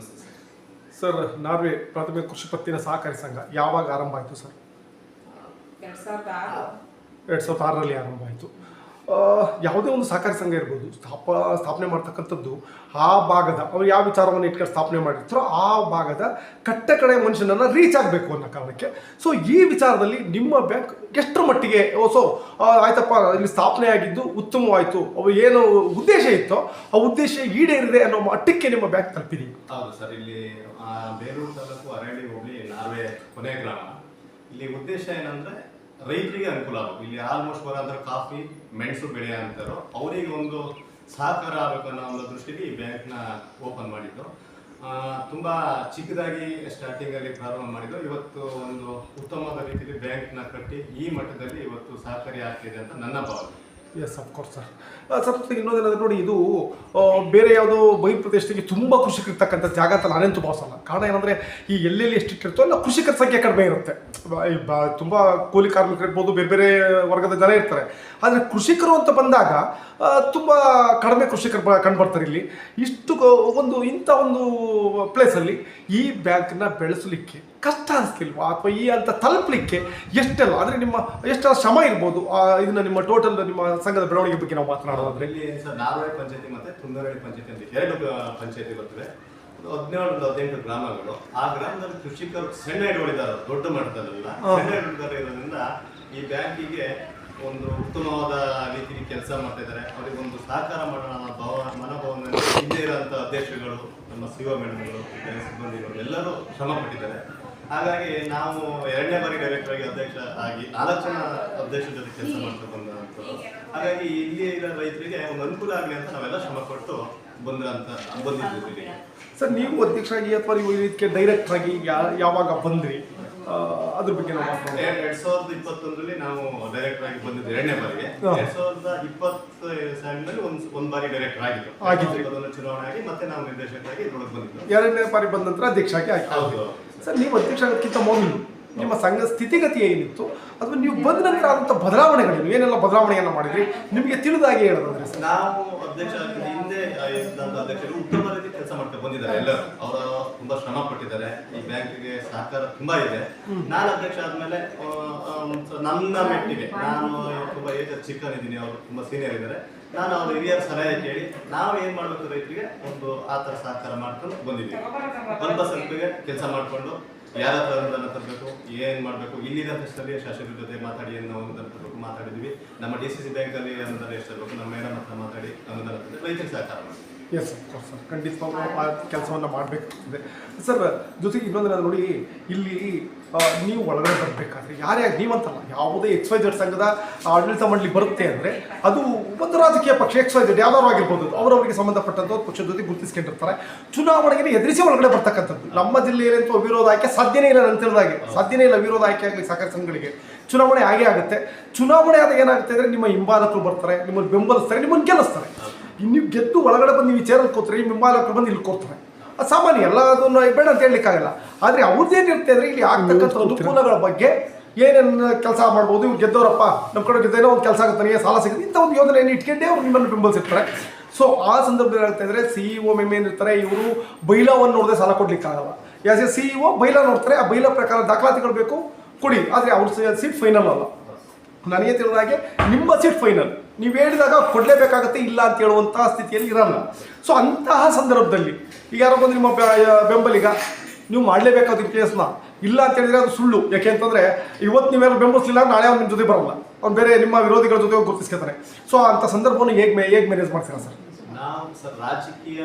Sir sir Norway ಪ್ರಾಥಮಿಕ ಕೃಷಿ ಪತ್ತಿನ ಸಹಕಾರಿ ಸಂಘ ಯಾವಾಗ ಆರಂಭ ಆಯಿತು ಸರ್? ಎರಡು ಸಾವಿರದ ಆರು. ಎರಡು ಸಾವಿರದ ಆರರಲ್ಲಿ ಆರಂಭ. ಯಾವುದೇ ಒಂದು ಸಹಕಾರಿ ಸಂಘ ಇರ್ಬೋದು, ಸ್ಥಾಪ, ಸ್ಥಾಪನೆ ಮಾಡ್ತಕ್ಕಂಥದ್ದು ಆ ಭಾಗದ, ಅವ್ರು ಯಾವ ವಿಚಾರವನ್ನು ಇಟ್ಕೊಂಡು ಸ್ಥಾಪನೆ ಮಾಡಿರ್ತಾರೋ ಆ ಭಾಗದ ಕಟ್ಟ ಕಡೆ ಮನುಷ್ಯನನ್ನು ರೀಚ್ ಆಗಬೇಕು ಅನ್ನೋ ಕಾರಣಕ್ಕೆ. ಸೊ ಈ ವಿಚಾರದಲ್ಲಿ ನಿಮ್ಮ ಬ್ಯಾಂಕ್ ಎಷ್ಟರ ಮಟ್ಟಿಗೆ ಸೊ ಆಯ್ತಪ್ಪ, ಇಲ್ಲಿ ಸ್ಥಾಪನೆ ಆಗಿದ್ದು ಉತ್ತಮವಾಯಿತು, ಅವು ಏನು ಉದ್ದೇಶ ಇತ್ತೋ, ಆ ಉದ್ದೇಶ ಈಡೇರಿದೆ ಅನ್ನೋ ಮಟ್ಟಕ್ಕೆ ನಿಮ್ಮ ಬ್ಯಾಂಕ್ ತಲುಪಿದೆ. ಹೌದು ಸರ್, ಇಲ್ಲಿ ಬೇಲೂರು ತಾಲೂಕು ಅರಳಿ ಹೋಬಳಿ ನಾರ್ವೆ ಕೊನೆ ಗ್ರಾಮ. ಇಲ್ಲಿ ಉದ್ದೇಶ ಏನಂದ್ರೆ ರೈತರಿಗೆ ಅನುಕೂಲ ಆಗಬೇಕು. ಇಲ್ಲಿ ಆಲ್ಮೋಸ್ಟ್ ಬರೋದ್ರ ಕಾಫಿ ಮೆಣಸು ಬೆಳೆ ಅಂತಾರೋ, ಅವರಿಗೆ ಒಂದು ಸಹಕಾರ ಆಗಬೇಕು ಅನ್ನೋ ಒಂದು ದೃಷ್ಟಿಗೆ ಈ ಬ್ಯಾಂಕ್ನ ಓಪನ್ ಮಾಡಿದ್ದು. ತುಂಬ ಚಿಕ್ಕದಾಗಿ ಸ್ಟಾರ್ಟಿಂಗ್ ಅಲ್ಲಿ ಪ್ರಾರಂಭ ಮಾಡಿದ್ದು. ಇವತ್ತು ಒಂದು ಉತ್ತಮವಾದ ರೀತಿಯಲ್ಲಿ ಬ್ಯಾಂಕ್ನ ಕಟ್ಟಿ ಈ ಮಟ್ಟದಲ್ಲಿ ಇವತ್ತು ಸಹಕಾರಿ ಆಗ್ತಿದೆ ಅಂತ ನನ್ನ ಭಾವನೆ. Yes of course sir sir ಇನ್ನೊಂದೇನಾದ್ರೆ ನೋಡಿ, ಇದು ಬೇರೆ ಯಾವುದೋ ಬೈ ಪ್ರದೇಶದಲ್ಲಿ ತುಂಬ ಕೃಷಿಕರಿರ್ತಕ್ಕಂಥ ಜಾಗ ಅಂತ ನಾನೇನು ಭಾವಿಸಲ್ಲ ಕಾರಣ ಏನಂದರೆ, ಈ ಎಲ್ಲೆಲ್ಲಿ ಎಷ್ಟಿಟ್ಟಿರ್ತೋ ಅಲ್ಲ, ಕೃಷಿಕರ ಸಂಖ್ಯೆ ಕಡಿಮೆ ಇರುತ್ತೆ. ಬ- ತುಂಬ ಕೂಲಿ ಕಾರ್ಮಿಕರು ಇರ್ಬೋದು, ಬೇರೆ ಬೇರೆ ವರ್ಗದ ಜನ ಇರ್ತಾರೆ. ಆದರೆ ಕೃಷಿಕರು ಅಂತ ಬಂದಾಗ ತುಂಬ ಕಡಿಮೆ ಕೃಷಿಕರು ಕಂಡುಬರ್ತಾರೆ ಇಲ್ಲಿ. ಇಷ್ಟು, ಒಂದು ಇಂಥ ಒಂದು ಪ್ಲೇಸಲ್ಲಿ ಈ ಬ್ಯಾಂಕನ್ನ ಬೆಳೆಸಲಿಕ್ಕೆ ಕಷ್ಟ ಅನಿಸ್ತಿಲ್ವಾ ಅಥವಾ ಈ ಅಂತ ತಲುಪಲಿಕ್ಕೆ ಎಷ್ಟೆಲ್ಲ ಅಂದರೆ ನಿಮ್ಮ ಎಷ್ಟೆಲ್ಲ ಶ್ರಮ ಇರ್ಬೋದು? ಆ, ಇದನ್ನ ನಿಮ್ಮ ಟೋಟಲ್ ನಿಮ್ಮ ಸಂಘದ ಬೆಳವಣಿಗೆ ಬಗ್ಗೆ ನಾವು ಮಾತನಾಡೋದಾದ್ರೆ. ಇಲ್ಲಿ ಸರ್ ನಾರ್ವೆ ಪಂಚಾಯತಿ ಮತ್ತೆ ತುಂಗರಳ್ಳಿ ಪಂಚಾಯತಿ ಅಂತ ಎರಡು ಪಂಚಾಯತಿ ಬರ್ತವೆ ಒಂದು ಹದಿನೇಳು ಹದಿನೆಂಟು ಗ್ರಾಮಗಳು. ಆ ಗ್ರಾಮದಲ್ಲಿ ಕೃಷಿಕರು ಸಣ್ಣ ದೊಡ್ಡ ಮಟ್ಟದಲ್ಲ ಸಣ್ಣ ಹಿಡುವಳಿದಾರ ಇರೋದ್ರಿಂದ ಈ ಬ್ಯಾಂಕಿಗೆ ಒಂದು ಉತ್ತಮವಾದ ರೀತಿಯಲ್ಲಿ ಕೆಲಸ ಮಾಡ್ತಾ ಇದ್ದಾರೆ. ಅವರಿಗೆ ಒಂದು ಸಹಕಾರ ಮಾಡೋಣ ಅನ್ನೋ ಭಾವ ಮನೋಭಾವನೆ ಹಿಂದೆ ಇರೋಂಥ ಅಧ್ಯಕ್ಷಗಳು ನಮ್ಮ ಸಿ ಒ ಮೇಡಮ್ಗಳು ಸಿಬ್ಬಂದಿಗಳು ಎಲ್ಲರೂ ಶ್ರಮ ಪಟ್ಟಿದ್ದಾರೆ. ಹಾಗಾಗಿ ನಾವು ಎರಡನೇ ಬಾರಿ ಡೈರೆಕ್ಟರ್ ಆಗಿ ಅಧ್ಯಕ್ಷ ಆಗಿ ನಾಲ್ಕು ಜನ ಅಧ್ಯಕ್ಷರ ಜೊತೆ ಕೆಲಸ ಮಾಡ್ತಾ ಬಂದಂಥದ್ದು ಹಾಗಾಗಿ ಇಲ್ಲಿ ಇರೋ ರೈತರಿಗೆ ಒಂದು ಅನುಕೂಲ ಆಗಲಿ ಅಂತ ನಾವೆಲ್ಲ ಶ್ರಮ ಕೊಟ್ಟು ಬಂದಂತ ಬಂದಿದ್ದೀವಿ. ಸರ್ ನೀವು ಅಧ್ಯಕ್ಷರಾಗಿ ಅಥವಾ ನೀವು ಇದಕ್ಕೆ ಡೈರೆಕ್ಟರ್ ಆಗಿ ಯಾವಾಗ ಬಂದ್ರಿ? ಅದ್ರ ಬಗ್ಗೆ ನಾವು ಎರಡ್ ಸಾವಿರದ ಇಪ್ಪತ್ತೊಂದರಲ್ಲಿ ನಾವು ಡೈರೆಕ್ಟರ್ ಆಗಿ ಬಂದಿದ್ದು ಎರಡನೇ ಬಾರಿಗೆ. ಎರಡ್ ಸಾವಿರದ ಇಪ್ಪತ್ತು ಸಾವಿರದಲ್ಲಿ ಒಂದು ಒಂದ್ ಬಾರಿ ಡೈರೆಕ್ಟರ್ ಆಗಿತ್ತು ಆಗಿತ್ತು ಚುನಾವಣೆ ಆಗಿ ಮತ್ತೆ ನಾವು ನಿರ್ದೇಶಕರಾಗಿ ಇದ್ರೊಳಗೆ ಬಂದಿದ್ದು. ಎರಡನೇ ಬಾರಿ ಬಂದ ನಂತರ ಅಧ್ಯಕ್ಷರಾಗಿ ಆಯ್ತು. ಹೌದು. ಸರ್, ನೀವು ಅಧ್ಯಕ್ಷ ಆಗೋದಕ್ಕಿಂತ ಮೊದಲು ನಿಮ್ಮ ಸಂಘ ಸ್ಥಿತಿಗತಿ ಏನಿತ್ತು? ಅಥವಾ ನೀವು ಬಂದ ನಂತರ ಆದಂಥ ಬದಲಾವಣೆಗಳೇನು? ಏನೆಲ್ಲ ಬದಲಾವಣೆಯನ್ನು ಮಾಡಿದ್ರಿ? ನಿಮಗೆ ತಿಳಿದಾಗೆ ಸರ್. ನಾವು ಅಧ್ಯಕ್ಷ ಹಿಂದೆ ಅಧ್ಯಕ್ಷರು ಉತ್ತಮ ರೀತಿ ಕೆಲಸ ಮಾಡ್ತಾ ಬಂದಿದ್ದಾರೆ ಎಲ್ಲರೂ. ಅವರು ತುಂಬಾ ಶ್ರಮ ಪಟ್ಟಿದ್ದಾರೆ. ಈ ಬ್ಯಾಂಕಿಗೆ ಸಹಕಾರ ತುಂಬಾ ಇದೆ. ನಾನು ಅಧ್ಯಕ್ಷ ಆದ್ಮೇಲೆ ನನ್ನ ಮೆಟ್ಟಿಗೆ, ನಾನು ತುಂಬಾ ಏಜ್ ಚಿಕ್ಕನಿದ್ದೀನಿ ಅವರು ತುಂಬಾ ಸೀನಿಯರ್ ಇದ್ದಾರೆ. ನಾನು ಅವ್ರ ಹಿರಿಯರ ಸಲಹೆ ಕೇಳಿ, ನಾವು ಏನ್ ಮಾಡ್ಬೇಕು ರೈತರಿಗೆ? ಒಂದು ಆತರ ತರ ಸಹಕಾರ ಮಾಡ್ಕೊಂಡು ಬಂದಿದ್ದೀವಿ. ಸ್ವಲ್ಪ ಸ್ವಲ್ಪಗೆ ಕೆಲಸ ಮಾಡ್ಕೊಂಡು, ಯಾರ ಅನುದಾನ ತರಬೇಕು, ಏನ್ ಮಾಡ್ಬೇಕು ಇಲ್ಲಿನ ಸ್ಥಳೀಯ ಶಾಸಕರ ಜೊತೆ ಮಾತಾಡಿ ಏನು ಅನುದಾನ ತರಬೇಕು ಮಾತಾಡಿದ್ವಿ ನಮ್ಮ ಡಿ ಸಿ ಸಿ ಬ್ಯಾಂಕ್ ಅಲ್ಲಿ ಅನುದಾನ ಎಷ್ಟು ತರಬೇಕು ನಮ್ಮ ಮೇಡಮ್ ಹತ್ರ ಮಾತಾಡಿ ಅನುದಾನ ರೈತರಿಗೆ ಸಹಕಾರ ಎಸ್ ಸರ್ ಆ ಕೆಲಸವನ್ನು ಮಾಡಬೇಕಾಗ್ತದೆ. ಸರ್ ಜೊತೆಗೆ ಇನ್ನೊಂದು ನೋಡಿ, ಇಲ್ಲಿ ನೀವು ಒಳಗಡೆ ಬರಬೇಕಾದ್ರೆ, ಯಾರೇ ನೀವಂತಲ್ಲ, ಯಾವುದೇ ಎಕ್ಸ್ ವೈ ಜೆಡ್ ಸಂಘದ ಆಡಳಿತ ಮಂಡಳಿ ಬರುತ್ತೆ ಅಂದರೆ, ಅದು ಒಂದು ರಾಜಕೀಯ ಪಕ್ಷ ಎಕ್ಸ್ ವೈ ಜೆಡ್ ಆಗಿರ್ಬೋದು. ಅವರವರಿಗೆ ಸಂಬಂಧಪಟ್ಟಂಥ ಪಕ್ಷದ ಜೊತೆ ಗುರುತಿಸ್ಕೊಂಡಿರ್ತಾರೆ. ಚುನಾವಣೆಗೆ ಎದುರಿಸಿ ಒಳಗಡೆ ಬರ್ತಕ್ಕಂಥದ್ದು. ನಮ್ಮ ಜಿಲ್ಲೆಯಲ್ಲಂತೂ ವಿರೋಧ ಆಯ್ಕೆ ಸಾಧ್ಯನೇ ಇಲ್ಲ ನಾನು ತಿಳಿದಾಗೆ ಸಾಧ್ಯನೇ ಇಲ್ಲ ವಿರೋಧ ಆಯ್ಕೆ ಆಗಲಿ ಸಹಕಾರ ಸಂಘಗಳಿಗೆ. ಚುನಾವಣೆ ಆಗೇ ಆಗುತ್ತೆ. ಚುನಾವಣೆ ಆದಾಗ ಏನಾಗುತ್ತೆ ಅಂದರೆ, ನಿಮ್ಮ ಹಿಂಬಾಲಕರು ಬರ್ತಾರೆ, ನಿಮ್ಮನ್ನು ಬೆಂಬಲಿಸ್ತಾರೆ, ನಿಮ್ಮನ್ನು ಗೆಲ್ಲಿಸ್ತಾರೆ. ನೀವು ಗೆದ್ದು ಒಳಗಡೆ ಬಂದು ನೀವು ಚೇರಲ್ಲಿ ಕೂತ್ರೆ ಹಿಂಬಾಲಕರು ಬಂದು ಇಲ್ಲಿ ಕೂರ್ತಾರೆ. ಅದು ಸಾಮಾನ್ಯ ಎಲ್ಲ ಅದನ್ನು ಬೇಡ ಅಂತ ಹೇಳಲಿಕ್ಕಾಗಲ್ಲ ಆದರೆ ಅವ್ರದ್ದೇನಿರುತ್ತೆ ಅಂದರೆ ಇಲ್ಲಿ ಆಗ್ತಕ್ಕಂಥ ಅನುಕೂಲಗಳ ಬಗ್ಗೆ ಏನೇನು ಕೆಲಸ ಮಾಡ್ಬೋದು ಇವ್ರು ಗೆದ್ದವರಪ್ಪ ನಮ್ಮ ಕಡೆ ಗೆದ್ದೇನೋ ಒಂದು ಕೆಲಸ ಆಗುತ್ತೆ ನನಗೆ ಸಾಲ ಸಿಗುತ್ತೆ? ಇಂಥ ಒಂದು ಯೋಜನೆಯನ್ನು ಇಟ್ಕೊಂಡೇ ಅವ್ರು ನಿಮ್ಮನ್ನು ಬೆಂಬಲಿಸಿರ್ತಾರೆ ಸೊ ಆ ಸಂದರ್ಭದಲ್ಲಿ ಏನಾಗ್ತಾ ಇದ್ರೆ ಸಿ ಇ ಒ ಮೆಮ್ ಏನಿರ್ತಾರೆ ಇವರು ಬೈಲವನ್ನು ನೋಡದೆ ಸಾಲ ಕೊಡ್ಲಿಕ್ಕಾಗಲ್ಲ ಯಾಕೆ ಸಿ ಇ ಒ ಬೈಲ ನೋಡ್ತಾರೆ ಆ ಬೈಲ ಪ್ರಕಾರ ದಾಖಲಾತಿಗಳು ಬೇಕು ಕೊಡಿ. ಆದರೆ ಅವ್ರ ಸೀಟ್ ಫೈನಲ್ ಅಲ್ಲ. ನನಗೆ ತಿಳಿದಾಗೆ ನಿಮ್ಮ ಸೀಟ್ ಫೈನಲ್ ನೀವು ಹೇಳಿದಾಗ ಕೊಡಲೇಬೇಕಾಗತ್ತೆ, ಇಲ್ಲ ಅಂತ ಹೇಳುವಂತಹ ಸ್ಥಿತಿಯಲ್ಲಿ ಇರಲ್ಲ. ಸೊ ಅಂತಹ ಸಂದರ್ಭದಲ್ಲಿ ಈಗ ಯಾರೋ ಬಂದು ನಿಮ್ಮ ಬೆಂಬಲಿಗ, ನೀವು ಮಾಡಲೇಬೇಕಾದ ಕೇಸ್ನ ಇಲ್ಲ ಅಂತ ಹೇಳಿದ್ರೆ ಅದು ಸುಳ್ಳು. ಯಾಕೆ ಅಂತಂದ್ರೆ, ಇವತ್ತು ನೀವೇನು ಬೆಂಬಲಿಸಲಿಲ್ಲ, ನಾಳೆ ಅವ್ನು ನಿಮ್ಮ ಜೊತೆ ಬರಲ್ಲ. ಅವ್ನು ಬೇರೆ ನಿಮ್ಮ ವಿರೋಧಿಗಳ ಜೊತೆ ಗುರುತಿಸ್ಕೊತಾರೆ. ಸೊ ಅಂತ ಸಂದರ್ಭವನ್ನು ಹೇಗೆ ಹೇಗೆ ಮ್ಯಾನೇಜ್ ಮಾಡ್ತೀರಾ ಸರ್? ನಾವು ಸರ್ ರಾಜಕೀಯ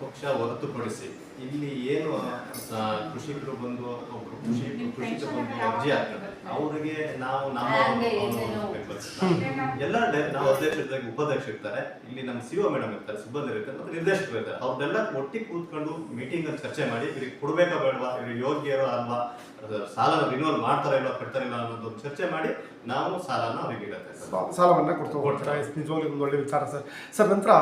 ಪಕ್ಷ ಹೊರತುಪಡಿಸಿ ಇಲ್ಲಿ ಏನು ಕೃಷಿಕರು ಬಂದು ಒಬ್ರು ಕೃಷಿ ಕೃಷಿಕರು ಬಂದು ಅರ್ಜಿ ಹಾಕ್ತಾರೆ. ಅವರಿಗೆ ನಾವು ನಮ್ಮ ಎಲ್ಲ ಡೆ- ನಾವು ಅಧ್ಯಕ್ಷರಿದ್ದಾಗ ಉಪಾಧ್ಯಕ್ಷ ಇರ್ತಾರೆ. ಇಲ್ಲಿ ನಮ್ಮ ಸಿ ಮೇಡಮ್ ಇರ್ತಾರೆ ಸಿಬ್ಬಂದಿ ಇರ್ತಾರೆ ಮತ್ತೆ ನಿರ್ದೇಶಕರು ಇರ್ತಾರೆ. ಅವ್ರನ್ನೆಲ್ಲ ಒಟ್ಟಿಗೆ ಕೂತ್ಕೊಂಡು ಮೀಟಿಂಗ್ ಅಲ್ಲಿ ಚರ್ಚೆ ಮಾಡಿ ಇವ್ರಿಗೆ ಕೊಡ್ಬೇಕಾ ಬೇಡವಾ ಇವ್ರಿಗೆ ಯೋಗ್ಯರೋ ಅಲ್ವಾ ಸಾಲ ಸಾಲನ ರಿನ್ಯೂವಲ್ ಮಾಡ್ತಾರ ಇಲ್ಲ ಕಟ್ತಾರ ಇಲ್ಲ ಅನ್ನೋದು ಒಂದು ಚರ್ಚೆ ಮಾಡಿ ನಾವು ಸಾಲನ ಅವ್ರಿಗೆ ಇಡತ್ತೆ ಸಾಲವನ್ನು ಕೊಡ್ತಾ ಎಸ್ ನಿಜವಾಗ್ಲೂ ಒಂದು ಒಳ್ಳೆ ವಿಚಾರ ಸರ್. ಸರ್ ನಂತರ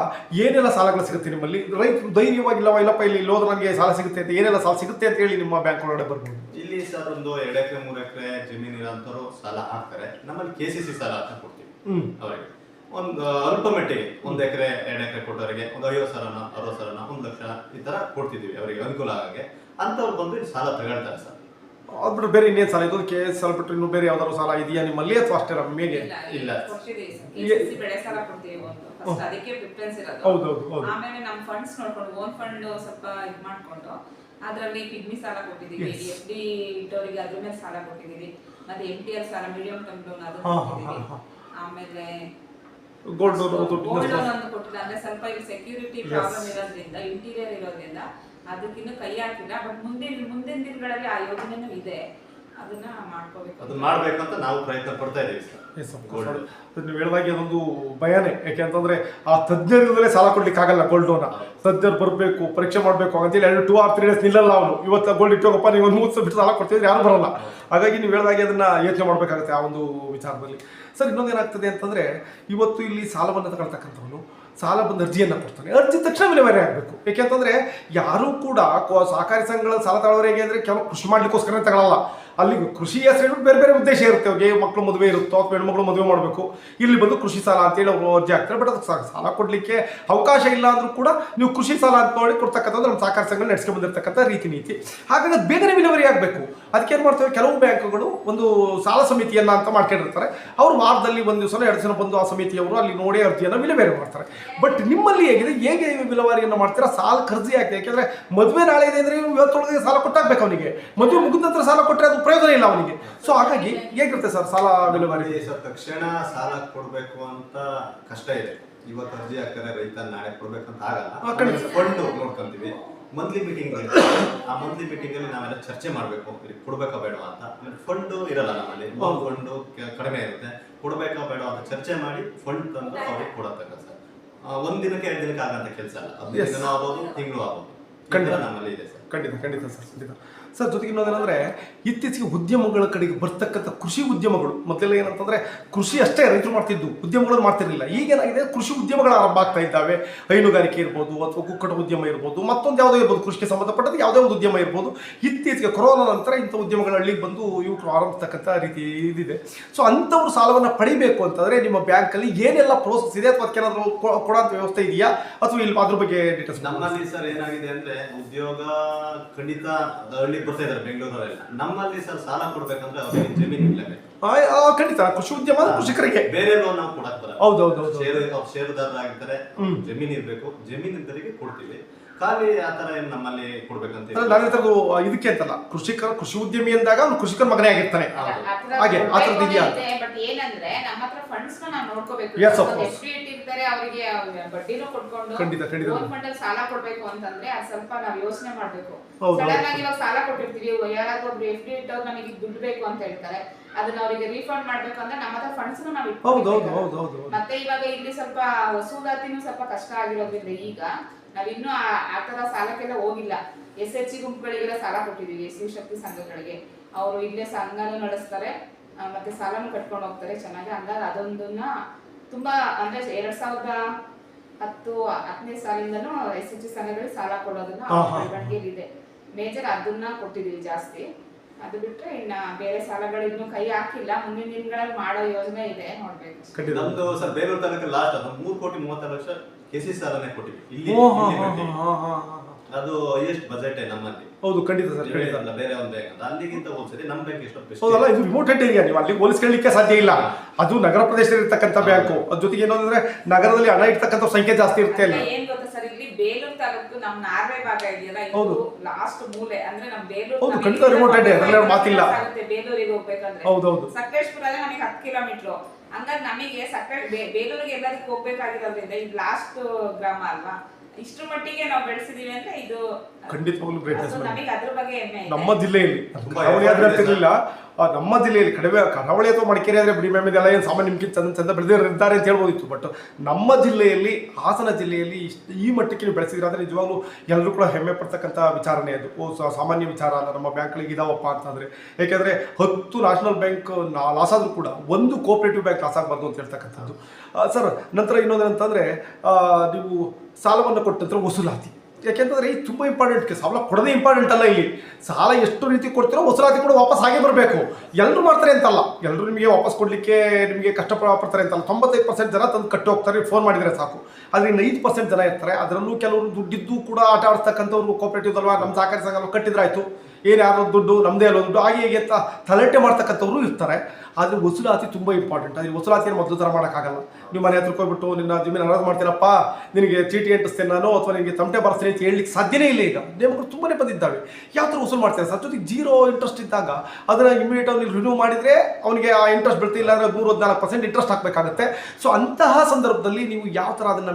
ಏನೆಲ್ಲ ಸಾಲಗಳು ಸಿಗುತ್ತೆ ನಿಮ್ಮಲ್ಲಿ? ರೈತರು ಧೈರ್ಯವಾಗಿಲ್ಲವ ಇಲ್ಲಪ್ಪ ಇಲ್ಲಿ ಇಲ್ಲಿ ಹೋದ್ರೆ ನನಗೆ ಸಾಲ ಸಿಗುತ್ತೆ ಅಂತ ಏನೆಲ್ಲ ಸಾಲ ಸಿಗುತ್ತೆ ಅಂತ ಹೇಳಿ ನಿಮ್ಮ ಬ್ಯಾಂಕ್ ಒಳಗಡೆ ಬರ್ಬೋದು. ಇಲ್ಲಿ ಸರ್ ಒಂದು ಎರಡು ಎಕರೆ ಮೂರು ಎಕರೆ ಜಮೀನು ಇರೋಂಥವ್ರು ಸಾಲ ಹಾಕ್ತಾರೆ. ನಮ್ಮಲ್ಲಿ ಕೆ ಸಿ ಸಿ ಸಾಲ ಅಂತ ಕೊಡ್ತೀವಿ. ಅವರಿಗೆ. ಒಂದು ಅಲ್ಪ ಮಟ್ಟಿಗೆ ಒಂದು ಎಕರೆ ಎರಡು ಎಕರೆ ಕೊಟ್ಟವರಿಗೆ ಒಂದು ಐವತ್ತು ಸಾವಿರನ ಅರವತ್ತು ಸಾವಿರನ ಒಂದು ಲಕ್ಷ ಈ ಥರ ಕೊಡ್ತಿದ್ದೀವಿ ಅವರಿಗೆ ಅನುಕೂಲ ಆಗಾಗೆ ಅಂಥವ್ರು ಬಂದು ಇಲ್ಲಿ ಸಾಲ ತಗೊಳ್ತಾರೆ ಸರ್. ಅದ್ಬಿಟ್ಟು ಬೇರೆ ಇನ್ನೇನು ಸಾಲ ಇದು? ಕೆ ಎಸ್ ಸಾಲ ಬಿಟ್ಟರೆ ಇನ್ನೂ ಬೇರೆ ಯಾವ್ದಾದ್ರು ಸಾಲ ಇದೆಯಾ ನಿಮ್ಮಲ್ಲಿ ಅಥವಾ ಅಷ್ಟೇ ನಮಗೆ ಇಲ್ಲ. ಈಗ- ಫಸ್ಟ್ ಅದಕ್ಕೆ ಪ್ರಿಫರೆನ್ಸ್ ಇರೋದು. ಆಮೇಲೆ ನಮ್ಮ ಫಂಡ್ಸ್ ನೋಡ್ಕೊಂಡು ಓನ್ ಫಂಡ್ ಸ್ವಲ್ಪ ಇದು ಮಾಡ್ಕೊಂಡು ಅದರಲ್ಲಿ ಪಿಗ್ಮಿ ಸಾಲ ಕೊಟ್ಟಿದ್ದೀವಿ. ಎಫ್ ಡಿ ಇಟ್ಟವರಿಗೆ ಅದ್ರ ಮೇಲೆ ಸಾಲ ಕೊಟ್ಟಿದ್ದೀವಿ. ಮತ್ತೆ ಎಂ ಟಿ ಸಾಲ ಮೀಡಿಯಂ ಟರ್ಮ್ ಲೋನ್ ಅದು ಕೊಟ್ಟಿದ್ದೀವಿ. ಆಮೇಲೆ ಗೋಲ್ಡ್ ಲೋನ್ ಒಂದು ಕೊಟ್ಟಿಲ್ಲ. ಅಂದ್ರೆ ಸ್ವಲ್ಪ ಇಲ್ಲಿ ಸೆಕ್ಯೂರಿಟಿ ಪ್ರಾಬ್ಲಮ್ ಇರೋದ್ರಿಂದ ಇಂಟೀರಿಯರ್ ಇರೋದ್ರಿಂದ ಅದಕ್ಕಿನ್ನೂ ಕೈ ಹಾಕಿಲ್ಲ. ಬಟ್ ಮುಂದಿನ ಮುಂದಿನ ದಿನಗಳಲ್ಲಿ ಆ ಯೋಜನೆನೂ ಇದೆ. ಅದನ್ನ ಮಾಡ್ಕೋಬೇಕು. ಅದು ಮಾಡ್ಬೇಕಂತ ನಾವು ಪ್ರಯತ್ನ ಪಡ್ತಾ ಇದೀವಿ ಸರ್. ಎಸ್. ನೀವು ಹೇಳಿದಾಗೆ ಅದೊಂದು ಭಯನೇ. ಯಾಕೆ ಅಂತಂದ್ರೆ ಆ ತಜ್ಞರಿಂದಲೇ ಸಾಲ ಕೊಡ್ಲಿಕ್ಕೆ ಆಗಲ್ಲ ಗೋಲ್ಡ್ ಲೋನ್ ತಜ್ಞರು ಬರಬೇಕು ಪರೀಕ್ಷೆ ಮಾಡಬೇಕು ಅಂತೇಳಿ ಎರಡು ಟೂ ಆರ್ ತ್ರೀ ಡೇಸ್ ನಿಲ್ಲಲ್ಲ ಅವನು. ಇವತ್ತು ಗೋಲ್ಡ್ ಇಟ್ಟೋಗಪ್ಪ ನೀವು ಒಂದು ಮೂರು ಬಿಟ್ಟು ಸಾಲ ಕೊಡ್ತಿದ್ರೆ ಯಾರು ಬರಲ್ಲ. ಹಾಗಾಗಿ ನೀವು ಹೇಳಿದಾಗೆ ಅದನ್ನ ಯೋಚನೆ ಮಾಡಬೇಕಾಗುತ್ತೆ ಆ ಒಂದು ವಿಚಾರದಲ್ಲಿ. ಸರ್ ಇನ್ನೊಂದು ಏನಾಗ್ತದೆ ಅಂತಂದ್ರೆ, ಇವತ್ತು ಇಲ್ಲಿ ಸಾಲವನ್ನು ತಗೊಳ್ತಕ್ಕಂಥವನು ಸಾಲ ಬಂದು ಅರ್ಜಿಯನ್ನು ಕೊಡ್ತಾನೆ. ಅರ್ಜಿ ತಕ್ಷಣ ವಿಲೇವಾರಿ ಆಗಬೇಕು. ಯಾಕೆಂತಂದ್ರೆ ಯಾರೂ ಕೂಡ ಸಹಕಾರಿ ಸಂಘಗಳ ಸಾಲ ತಗೊಳ್ಳೋರು ಅಂದರೆ, ಕೆಲವು ಕೃಷಿ ಮಾಡ್ಲಿಕ್ಕೋಸ್ಕರ ತಗೊಳ್ಳಲ್ಲ ಅಲ್ಲಿ ಕೃಷಿ ಹೆಸರು ಬೇರೆ ಬೇರೆ ಉದ್ದೇಶ ಇರುತ್ತೆ. ಅವ್ರಿಗೆ ಮಕ್ಕಳು ಮದುವೆ ಇರುತ್ತೋ ಅಥವಾ ಹೆಣ್ಮಕ್ಳು ಮದುವೆ ಮಾಡಬೇಕು. ಇಲ್ಲಿ ಬಂದು ಕೃಷಿ ಸಾಲ ಅಂತೇಳಿ ಅವರು ಅರ್ಜಿ ಹಾಕ್ತಾರೆ. ಬಟ್ ಅದಕ್ಕೆ ಸಾಲ ಕೊಡಲಿಕ್ಕೆ ಅವಕಾಶ ಇಲ್ಲ ಅಂದ್ರೂ ಕೂಡ ನೀವು ಕೃಷಿ ಸಾಲ ಅಂತ ನೋಡಿ ಕೊಡ್ತಕ್ಕಂಥದ್ದು ನಮ್ಮ ಸಹಕಾರ ಸಂಘ ನಡೆಸ್ಕೊಂಡು ಬಂದಿರತಕ್ಕಂಥ ರೀತಿ ನೀತಿ. ಹಾಗಾಗಿ ಅದು ಬೇಗನೆ ವಿಲೇವರಿ ಆಗಬೇಕು. ಅದಕ್ಕೆ ಏನು ಮಾಡ್ತೇವೆ? ಕೆಲವು ಬ್ಯಾಂಕ್ಗಳು ಒಂದು ಸಾಲ ಸಮಿತಿಯನ್ನು ಅಂತ ಮಾಡ್ಕೊಂಡಿರ್ತಾರೆ. ಅವರು ವಾರದಲ್ಲಿ ಒಂದು ದಿವಸ ಎರಡು ದಿನ ಬಂದು ಆ ಸಮಿತಿಯವರು ಅಲ್ಲಿ ನೋಡಿ ಅರ್ಜಿಯನ್ನು ವಿಲೇವಾರಿ ಮಾಡ್ತಾರೆ. ಬಟ್ ನಿಮ್ಮಲ್ಲಿ ಹೇಗಿದೆ ಹೇಗೆ ನೀವು ವಿಲೇವಾರಿಯನ್ನು ಮಾಡ್ತೀರಾ? ಸಾಲ ಖರ್ಜಿ ಆಗ್ತದೆ ಯಾಕೆಂದ್ರೆ ಮದುವೆ ನಾಳೆ ಇದೆ ಅಂದರೆ ನೀವು ಇವತ್ತೊಳಗೆ ಸಾಲ ಕೊಟ್ಟಾಗಬೇಕು ಅವನಿಗೆ. ಮದುವೆ ಮುಗಿದ ನಂತರ ಸಾಲ ಕೊಟ್ಟರೆ ಅದು ಪ್ರಯೋಜನ ಇಲ್ಲ ಅವನಿಗೆ. ಸೊ ಹಾಗಾಗಿ ಹೇಗಿರುತ್ತೆ ಸರ್ ಸಾಲ ವಿಲೇವಾರಿ? ಸರ್ ತಕ್ಷಣ ಸಾಲ ಕೊಡಬೇಕು ಅಂತ ಕಷ್ಟ ಇದೆ. ಇವತ್ತು ಅರ್ಜಿ ಹಾಕ್ತಾರೆ ರೈತ ನಾಳೆ ಕೊಡ್ಬೇಕಂತ ಆಗಲ್ಲ. ಫಂಡ್ ನೋಡ್ಕೊಂತೀವಿ. ಮಂತ್ಲಿ ಮೀಟಿಂಗ್ ಆ ಮಂತ್ಲಿ ಮೀಟಿಂಗ್ ಅಲ್ಲಿ ನಾವೆಲ್ಲ ಚರ್ಚೆ ಮಾಡ್ಬೇಕು. ಕೊಡ್ಬೇಕಾ ಬೇಡವಾ ಅಂತ. ಫಂಡ್ ಇರಲ್ಲ ನಮ್ಮಲ್ಲಿ. ಫಂಡ್ ಕಡಿಮೆ ಇರುತ್ತೆ. ಕೊಡ್ಬೇಕಾ ಬೇಡ ಅಂತ ಚರ್ಚೆ ಮಾಡಿ ಫಂಡ್ ತಂದು ಅವ್ರಿಗೆ ಕೊಡತಕ್ಕ ಸರ್. ಆ, ಒಂದ್ ದಿನಕ್ಕೆ ಎರಡು ದಿನಕ್ಕೆ ಆಗಂತ ಕೆಲಸ ಅಲ್ಲ. ಹದಿನೈದು Yes. ದಿನ ಆಗ್ಬೋದು ತಿಂಗಳು ಆಗ್ಬೋದು. ಖಂಡಿತ. ನಮ್ಮಲ್ಲಿ ಇದೆ ಸರ್. ಖಂಡಿತ ಖಂಡಿತ ಸರ್ ಖಂಡಿತ. ಸರ್, ಜೊತೆಗೆ ಇನ್ನೊಂದೇನೆಂದ್ರೆ ಇತ್ತೀಚೆಗೆ ಉದ್ಯಮಗಳ ಕಡೆಗೆ ಬರ್ತಕ್ಕಂಥ ಕೃಷಿ ಉದ್ಯಮಗಳು, ಮೊದಲೆಲ್ಲ ಏನಂತಂದ್ರೆ, ಕೃಷಿ ಅಷ್ಟೇ ರೈತರು ಮಾಡ್ತಿದ್ದು ಉದ್ಯಮಗಳು ಮಾಡ್ತಿರ್ಲಿಲ್ಲ. ಈಗೇನಾಗಿದೆ ಕೃಷಿ ಉದ್ಯಮಗಳು ಆರಂಭ ಆಗ್ತಾ ಇದ್ದಾವೆ. ಹೈನುಗಾರಿಕೆ ಇರ್ಬೋದು ಅಥವಾ ಕುಕ್ಕಟ ಉದ್ಯಮ ಇರ್ಬೋದು, ಮತ್ತೊಂದು ಯಾವುದೋ ಇರ್ಬೋದು, ಕೃಷಿಗೆ ಸಂಬಂಧಪಟ್ಟದ್ದು ಯಾವುದೇ ಒಂದು ಉದ್ಯಮ ಇರ್ಬೋದು. ಇತ್ತೀಚೆಗೆ ಕೊರೋನಾ ನಂತರ ಇಂಥ ಉದ್ಯಮಗಳು ಹಳ್ಳಿಗೆ ಬಂದು ಯುವಕರು ಆರಂಭಿಸ್ತಕ್ಕಂಥ ರೀತಿ ಇದಿದೆ. ಸೊ ಅಂಥವ್ರು ಸಾಲವನ್ನು ಪಡಿಬೇಕು ಅಂತಂದರೆ, ನಿಮ್ಮ ಬ್ಯಾಂಕಲ್ಲಿ ಏನೆಲ್ಲ ಪ್ರೋಸೆಸ್ ಇದೆ ಅಥವಾ ಅದಕ್ಕೇನಾದರೂ ಕೊಡೋಂಥ ವ್ಯವಸ್ಥೆ ಇದೆಯಾ? ಅಥವಾ ಇಲ್ಲಿ ಅದ್ರ ಬಗ್ಗೆ ಡೀಟೇಲ್ಸ್ ನಮ್ಮಲ್ಲಿ ಸರ್ ಏನಾಗಿದೆ ಅಂದರೆ, ಉದ್ಯೋಗ ಖಂಡಿತ ಹಳ್ಳಿಗೆ ಬರ್ತಾ ಇದಾರೆ ಬೆಂಗಳೂರಲ್ಲೆಲ್ಲ ನಮ್ಮಲ್ಲಿ ಸರ್ ಸಾಲ ಕೊಡ್ಬೇಕಂದ್ರೆ ಅವ್ರಿಗೆ ಜಮೀನು ಇಲ್ಲಬೇಕು ಆ, ಆ, ಖಂಡಿತ ಕೃಷಿ ಉದ್ಯಮ ಅಂದ್ರೆ ಕೃಷಿಕರಿಗೆ. ಬೇರೆ ಲೋನ್ ನಾವು ಕೊಡಕ್ ಬರಲ್ಲ. ಹೌದು ಹೌದು ಹೌದು ಷೇರು ಅವ್ರು ಷೇರುದಾರರಾಗಿರ್ತಾರೆ ಹ್ಮ್. ಜಮೀನ್ ಇರ್ಬೇಕು. ಜಮೀನ್ ಇದ್ದವರಿಗೆ ಕೊಡ್ತೀವಿ. ಖಾಲಿ ಆತರ ಏನ್ ನಮ್ಮಲ್ಲಿ ಕೊಡ್ಬೇಕಂತ ನಾನು ಹೇಳ್ತಿರೋದು ಇದಕ್ಕೆ ಅಂತಲ್ಲ ಕೃಷಿಕರ ಕೃಷಿ ಉದ್ಯಮಿ ಅಂದಾಗ ಅವ್ನು ಕೃಷಿಕರ ಮಗನೇ ಆಗಿರ್ತಾನೆ ಹಾಗೆ, ಆ ಥರದ್ದು ಇದೆಯಾ? ಬಟ್ ಏನಂದ್ರೆ ನಮ್ಮ ಹತ್ರ ಫಂಡ್ಸ್ ನಾವು ನೋಡ್ಕೋಬೇಕು Yes, of course. ಎಫ್ ಇಟ್ಟಿರ್ತಾರೆ ಅವರಿಗೆ ಬಡ್ಡಿನೂ ಕೊಟ್ಕೊಂಡು ಖಂಡಿತ, ಖಂಡಿತ. ಅಲ್ಲಿ ಸಾಲ ಕೊಡ್ಬೇಕು ಅಂತಂದ್ರೆ ಅದ್ ಸ್ವಲ್ಪ ನಾವು ಯೋಚನೆ ಮಾಡ್ಬೇಕು ಹೌದು, ಸಡನ್ ಆಗಿ ಇವಾಗ ಸಾಲ ಕೊಟ್ಟಿರ್ತೀವಿ ಯಾರಾದ್ರೂ ಒಬ್ರು ಎಫ್ ಡಿ ಇಟ್ಟವ್ರು ನಮಗೆ ದುಡ್ಡು ಬೇಕು ಅಂತ ಹೇಳ್ತಾರೆ ಅದನ್ನ ಅವರಿಗೆ ರೀಫಂಡ್ ಮಾಡ್ಬೇಕು ಅಂದ್ರೆ ನಮ್ಮ ಹತ್ರ ಫಂಡ್ಸ್ ನಾವು ಹೌದು ಹೌದು ಹೌದು ಹೌದು ಮತ್ತೆ ಇವಾಗ ಇಲ್ಲಿ ಸ್ವಲ್ಪ ವಸೂಲಾತಿನೂ ಸ್ವಲ್ಪ ಕಷ್ಟ ಆಗಿರೋದ್ರಿಂದ ಈಗ ನಾವಿನ್ನೂ ಆ- ಆ ತರ ಸಾಲಕ್ಕೆಲ್ಲ ಹೋಗಿಲ್ಲ. ಎಸ್ ಎಚ್ ಜಿ ಗುಂಪುಗಳಿಗೆಲ್ಲ ಸಾಲ ಕೊಟ್ಟಿದೀವಿ ಶಿವಶಕ್ತಿ ಶಕ್ತಿ ಸಂಘಗಳಿಗೆ. ಅವರು ಇಲ್ಲೇ ಸಂಘನೂ ನಡೆಸ್ತಾರೆ ಮತ್ತೆ ಸಾಲನೂ ಕಟ್ಕೊಂಡು ಹೋಗ್ತಾರೆ ಚೆನ್ನಾಗಿ. ಹಂಗಾಗಿ ಅದೊಂದನ್ನ ತುಂಬಾ ಅಂದ್ರೆ ಎರಡ್ ಸಾವಿರದ ಹತ್ತು ಹತ್ತನೇ ಸಾಲಿಂದನೂ ಎಸ್ ಎಚ್ ಜಿ ಸಂಘಗಳಿಗೆ ಸಾಲ ಕೊಡೋದನ್ನ. ಬೆಳವಣಿಗೆಯಲ್ಲಿದೆ ಮೇಜರ್ ಅದನ್ನ ಕೊಟ್ಟಿದೀವಿ ಜಾಸ್ತಿ. ಅದು ಬಿಟ್ರೆ ಇನ್ನ ಬೇರೆ ಸಾಲಗಳು ಇನ್ನು ಕೈ ಹಾಕಿಲ್ಲ. ಮುಂದಿನ ದಿನಗಳಲ್ಲಿ ಮಾಡೋ ಯೋಜನೆ ಇದೆ ನೋಡ್ಬೇಕು. ನಮ್ದು ಸರ್ ಲಾಸ್ಟ್ ಮೂರು ಕೋಟಿ ಮೂವತ್ತಾರು ಲಕ್ಷ ಕೆಸಿ ಸಾಲನೇ ಕೊಟ್ಟಿವಿ ಇಲ್ಲಿ ಓ, ಹಾ, ಇಲ್ಲಿ ಹಾ, ಕಟ್ಟಿವಿ. ಹಾ, ಹಾ, ಹಾ, ಹಾ. ಅದು ಹೈಯೆಸ್ಟ್ ಬಜೆಟ್ ನಮ್ಮಲ್ಲಿ. ಹೌದು ಖಂಡಿತ ಸರ್ ಬೇರೆ ಖಂಡಿತ. ಅಲ್ಲ, ಬೇರೆ ಒಂದು ಬ್ಯಾಂಕ್ ಅಂತ ಅಲ್ಲಿಗಿಂತ ಹೋಲ್ಸಿದ್ರೆ ನಮ್ಮ ಬ್ಯಾಂಕ್ ಎಷ್ಟು ಹೌದಲ್ಲ ಇದು ರಿಮೋಟ್ ಏರಿಯಾ ನೀವು. ಅಲ್ಲಿ ಹೋಲಿಸ್ಕೊಳ್ಳಿಕ್ಕೆ ಸಾಧ್ಯ ಇಲ್ಲ. ಅದು ನಗರ ಪ್ರದೇಶದಲ್ಲಿ ಇರ್ತಕ್ಕಂಥ ಬ್ಯಾಂಕು ಅದ್ರ ಜೊತೆಗೆ ಏನು ಅಂದ್ರೆ ನಗರದಲ್ಲಿ ಹಣ ಇರ್ತಕ್ಕಂಥ ಸಂಖ್ಯೆ ಜಾಸ್ತಿ ಇರುತ್ತೆ ಅಲ್ಲಿ. ಏನ್ ಗೊತ್ತಾ ಸರ್ ಇಲ್ಲಿ ಬೇಲೂರು ತಾಲೂಕು ನಮ್ಮ ನಾರ್ವೆ ಭಾಗ ಇದೆಯಲ್ಲ ಹೌದು. ಲಾಸ್ಟ್ ಮೂಲೆ. ಅಂದ್ರೆ ನಮ್ ಬೇಲೂರು ಹೌದು, ನಮಗೆ ಖಂಡಿತ remote area, ಅದ್ರಲ್ಲಿ ಎರಡು ಮಾತಿಲ್ಲ. ಆಗುತ್ತೆ. ಬೇಲೂರಿಗೆ ಹೋಗ್ಬೇಕಂದ್ರೆ ಹೌದು ಸಕಲೇಶ್ಪುರ ಅಂದ್ರೆ ನಮಗೆ ಹತ್ತು ಕಿಲೋಮೀಟರ್. ಹಂಗಾಗಿ ನಮಗೆ ಸಕ್ಕರೆ ಬೇಲೂರಿಗೆ ಎಲ್ಲದಕ್ಕೆ ಹೋಗ್ಬೇಕಾಗಿರೋದ್ರಿಂದ ಇದು ಲಾಸ್ಟ್ ಗ್ರಾಮ ಅಲ್ವಾ? ಇಷ್ಟ್ರ ಮಟ್ಟಿಗೆ ನಾವು ಬೆಳೆಸಿದೀವಿ ಅಂದ್ರೆ ಇದು ಖಂಡಿತವಾಗ್ಲೂ ಗ್ರೇಟ್ನೆಸ್ ನಮಗೆ ಅದ್ರ ಬಗ್ಗೆ ಹೆಮ್ಮೆ ಇದೆ. ನಮ್ಮ ಜಿಲ್ಲೆಯಲ್ಲಿ ಕರಾವಳಿ ಆದ್ರೆ ಅಂತಿರ್ಲಿಲ್ಲ ಆ, ನಮ್ಮ ಜಿಲ್ಲೆಯಲ್ಲಿ ಕಡಿಮೆ ಕರಾವಳಿ ಅಥವಾ ಮಡಿಕೇರಿ ಆದ್ರೆ ಬಿಡಿ ಮ್ಯಾಮ್ ಇದೆಲ್ಲ ಏನು ಸಾಮಾನ್ಯ ನಿಮ್ಗೆ ಚಂದ ಚಂದ ಬೆಳೆದಿರ್ತಾರೆ ಅಂತ ಹೇಳ್ಬೋದಿತ್ತು ಬಟ್ ನಮ್ಮ ಜಿಲ್ಲೆಯಲ್ಲಿ ಹಾಸನ ಜಿಲ್ಲೆಯಲ್ಲಿ ಇಷ್ಟು ಈ ಮಟ್ಟಕ್ಕೆ ನೀವು ಬೆಳೆಸಿದ್ರೆ ಅಂದ್ರೆ ನಿಜವಾಗ್ಲೂ ಎಲ್ಲರೂ ಕೂಡ ಹೆಮ್ಮೆ ಪಡ್ತಕ್ಕಂಥ ವಿಚಾರನೇ ಅದು. ಓ ಸ- ಸಾಮಾನ್ಯ ವಿಚಾರ ಅಲ್ಲ ನಮ್ಮ ಬ್ಯಾಂಕ್ಗಳಿಗೆ ಇದಾವಪ್ಪ ಅಂತಂದ್ರೆ. ಯಾಕೆಂದ್ರೆ ಹತ್ತು ನ್ಯಾಷನಲ್ ಬ್ಯಾಂಕ್ ಲಾಸ್ ಆದ್ರೂ ಕೂಡ ಒಂದು ಕೋಆಪರೇಟಿವ್ ಬ್ಯಾಂಕ್ ಲಾಸ್ ಆಗಬಾರ್ದು ಅಂತ ಹೇಳ್ತಕ್ಕಂಥದ್ದು. ಸರ್ ನಂತರ ಇನ್ನೊಂದೇನಂತಂದ್ರೆ ಆ, ನೀವು ಸಾಲವನ್ನು ಕೊಟ್ಟಂತರ ವಸೂಲಾತಿ. ಯಾಕೆಂತಂದ್ರೆ ಇದು ತುಂಬ ಇಂಪಾರ್ಟೆಂಟ್ ಸಾಲ ಕೊಡೋದೇ ಇಂಪಾರ್ಟೆಂಟ್ ಅಲ್ಲ ಇಲ್ಲಿ. ಸಾಲ ಎಷ್ಟು ರೀತಿ ಕೊಡ್ತೀರೋ ವಸೂಲಾತಿ ಕೂಡ ವಾಪಸ್ ಹಾಗೆ ಬರಬೇಕು. ಎಲ್ಲರೂ ಮಾಡ್ತಾರೆ ಅಂತಲ್ಲ. ಎಲ್ಲರೂ ನಿಮಗೆ ವಾಪಸ್ ಕೊಡಲಿಕ್ಕೆ ನಿಮಗೆ ಕಷ್ಟಪಡ್ತಾರೆ ಅಂತಲ್ಲ. ತೊಂಬತ್ತೈದು ಪರ್ಸೆಂಟ್ ಜನ ತಂದು ಕಟ್ಟಿ ಹೋಗ್ತಾರೆ ಫೋನ್ ಮಾಡಿದರೆ ಸಾಕು. ಆದರೆ ಐದು ಪರ್ಸೆಂಟ್ ಜನ ಇರ್ತಾರೆ. ಅದರಲ್ಲೂ ಕೆಲವರು ದುಡ್ಡಿದ್ದು ಕೂಡ ಆಟ ಆಡಿಸ್ತಕ್ಕಂಥವ್ರು ಕೋಪರೇಟಿವ್ ಅಲ್ವಾ ನಮ್ಮ ಸಹಕಾರಿ ಸಂಘ ಕಟ್ಟಿದ್ರಾಯ್ತು ಏನು ಯಾರೋ ದುಡ್ಡು ನಮ್ಮದೇ ಅಲ್ಲೋ ದುಡ್ಡು, ಹಾಗೆ ಹೀಗೆ ಅಂತ ತಲೆಟೆ ಮಾಡ್ತಕ್ಕಂಥವ್ರು ಇರ್ತಾರೆ. ಆದರೆ ವಸೂಲಾತಿ ತುಂಬ ಇಂಪಾರ್ಟೆಂಟ್ ಅದೇ ವಸೂಲಾತಿಯನ್ನು ಮೊದಲು ಥರ ಮಾಡೋಕ್ಕಾಗಲ್ಲ. ನೀವು ಮನೆ ಹತ್ರಕ್ಕೆ ಹೋಗ್ಬಿಟ್ಟು ನಿನ್ನ ಜಮೀನು ಹರಾಜು ಮಾಡ್ತೀರಪ್ಪ ನಿನಗೆ ಚೀಟಿ ಎಂಟಿಸ್ತೇನೆ ನಾನು ಅಥವಾ ನಿಮಗೆ ತಮಟೆ ಬರ್ತೀನಿ ಅಂತ ಹೇಳಲಿಕ್ಕೆ ಸಾಧ್ಯನೇ ಇಲ್ಲ ಈಗ. ನೇಮಕರು ತುಂಬಾ ಬಂದಿದ್ದಾವೆ. ಯಾವ ಥರ ವಸೂಲು ಮಾಡ್ತಾರೆ? ಸರ್ ಜೊತೆಗೆ ಜೀರೋ ಇಂಟ್ರೆಸ್ಟ್ ಇದ್ದಾಗ ಅದನ್ನು ಇಮಿಡಿಯೇಟ್ ಅವ್ನಿಗೆ ರಿನ್ಯೂ ಮಾಡಿದರೆ ಅವನಿಗೆ ಆ ಇಂಟ್ರೆಸ್ಟ್ ಬೀಳ್ತಿಲ್ಲ ಅಂದರೆ ಮೂರು ಹದಿನಾಲ್ಕು ಪರ್ಸೆಂಟ್ ಇಂಟ್ರೆಸ್ಟ್ ಹಾಕಬೇಕಾಗುತ್ತೆ. ಸೊ ಅಂತಹ ಸಂದರ್ಭದಲ್ಲಿ ನೀವು ಯಾವ ಥರ ಅದನ್ನು